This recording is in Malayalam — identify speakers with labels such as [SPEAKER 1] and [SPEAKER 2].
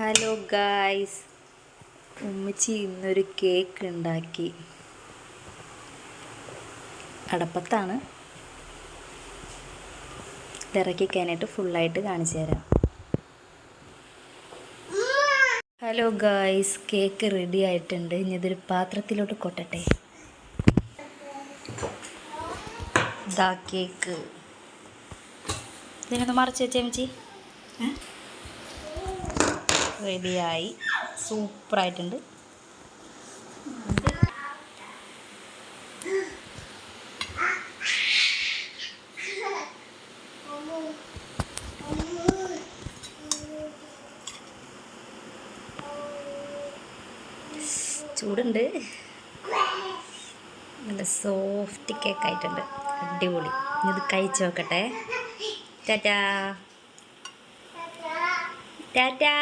[SPEAKER 1] ഹലോ ഗായ്സ് ഉമ്മച്ചി ഇന്നൊരു കേക്ക് ഉണ്ടാക്കി. അടപ്പത്താണ്. ഇറക്കിക്കാനായിട്ട് ഫുള്ളായിട്ട് കാണിച്ചു തരാം. ഹലോ ഗായ്സ് കേക്ക് റെഡി ആയിട്ടുണ്ട്. ഇനി ഇതൊരു പാത്രത്തിലോട്ട് കൊട്ടട്ടെ. ഇതാ കേക്ക് ഇതിനൊന്ന് മറച്ച് വെച്ചേ അമ്മച്ചി റെഡിയായി. സൂപ്പറായിട്ടുണ്ട്. ചൂടുണ്ട്. നല്ല സോഫ്റ്റ് കേക്ക് ആയിട്ടുണ്ട്. അടിപൊളി. ഇത് കഴിച്ച് നോക്കട്ടെ. ടാറ്റാ. ടാറ്റാ.